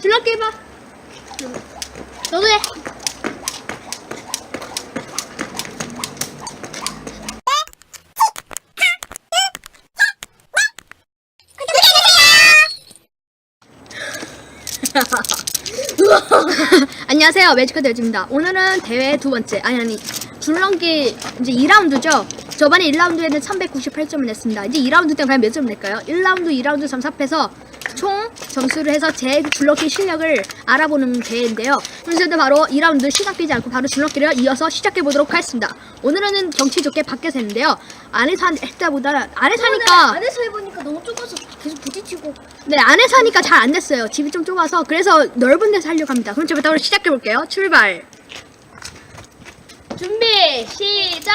줄넘기 해봐. 너도 해. 안녕하세요 매지카 대지입니다 오늘은 대회 두 번째 아니 아니 줄넘기 이제 2라운드죠 저번에 1라운드에는 398점을 냈습니다 이제 2라운드 때는 과연 몇 점 낼까요? 1라운드 2라운드 3, 4패서 총 점수를 해서 제 줄넘기 실력을 알아보는 대회인데요 그래서 바로 2라운드 시작되지 않고 바로 줄넘기를 이어서 시작해 보도록 하겠습니다 오늘은 경치 좋게 밖에서 했는데요 안에서 한- 했다보다 안에서 하니까 안에서 해보니까 너무 좁아서 계속 부딪히고 네, 안에서 하니까 잘 안 됐어요. 집이 좀 좁아서. 그래서 넓은 데서 하려고 합니다. 그럼 저부터 시작해 볼게요. 출발. 준비, 시작!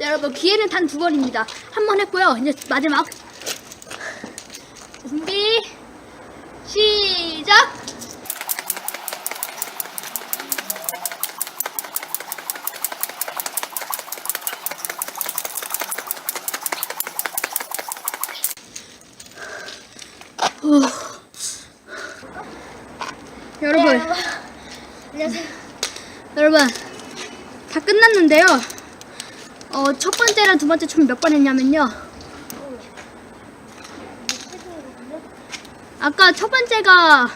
네, 여러분, 기회는 단 두 번입니다. 한 번 했고요. 이제 마지막. 준비 시작 후. 여러분 안녕하세요 여러분 다 끝났는데요 어, 첫 번째랑 두 번째 총 몇 번 했냐면요 아까 첫 번째가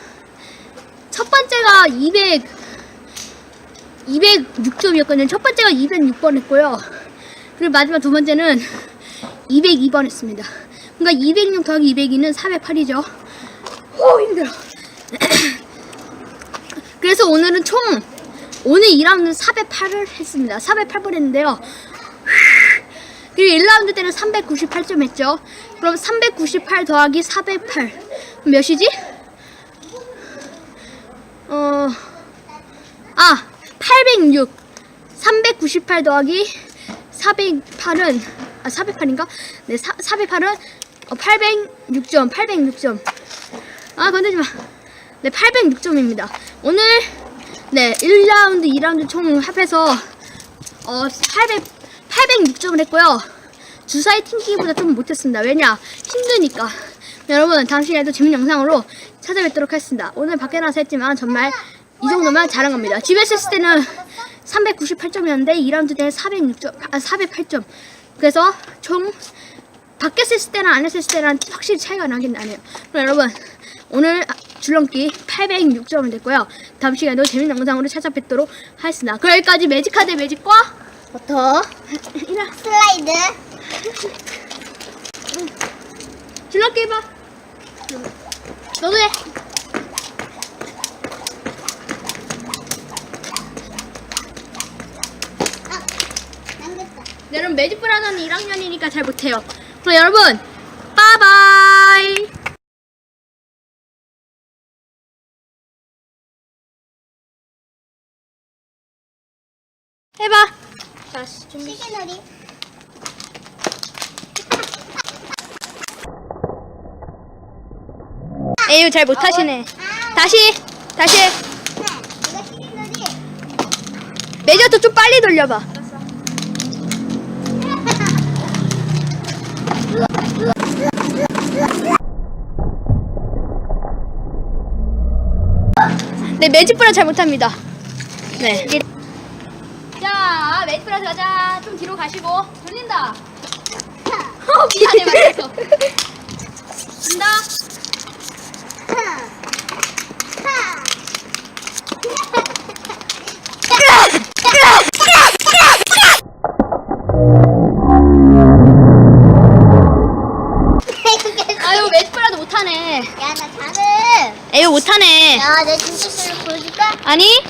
첫 번째가 200 206점이었거든요. 첫 번째가 206번 했고요. 그리고 마지막 두 번째는 202번 했습니다. 그러니까 206 더하기 202는 408이죠. 오 힘들어. 그래서 오늘은 총 오늘 2라운드는 408을 했습니다. 408번 했는데요. 그리고 1라운드 때는 398점 했죠. 그럼 398 더하기 408 몇이지? 어, 아, 806. 398 더하기 408은, 아, 408인가? 네, 4, 408은 어, 806점, 806점. 아, 건들지 마. 네, 806점입니다. 오늘, 네, 1라운드, 2라운드 총 합해서, 어, 800, 806점을 했고요. 주사위 튕기기보다 좀 못했습니다. 왜냐? 힘드니까. 여러분, 시간에도 재밌는 영상으로 찾아뵙도록 하겠습니다. 오늘 밖에 나와서 했지만 정말 이 정도면 잘한 겁니다. 집에서 했을 때는 398점이었는데 2라운드 때 406점, 아, 408점. 그래서 총 밖에서 했을 때랑 안에서 했을 때랑 확실히 차이가 나긴 나네요. 그럼 여러분, 오늘 줄넘기 806점을 됐고요. 다음 시간에도 재밌는 영상으로 찾아뵙도록 하겠습니다. 그럼 여기까지 매직카드 매직과 버터 슬라이드 줄넘기 해봐. 너도 해. 아 여러분 매직브라더는 1학년이니까 잘 못해요. 그럼 여러분 빠바이. 해봐. 다시 준비 시계놀이 에휴 잘 못하시네. 다시 다시 해. 이거 시계놀이 매저도 좀 빨리 돌려봐. 네 매직브라 잘 못합니다. 네. 자 매직브라 가자. 좀 뒤로 가시고 돌린다. 어, 미안해 말해서. 간다. 아유 못하네. 야나 잘해 에휴 못하네. 야 내 진짜 실력 보여줄까? 아니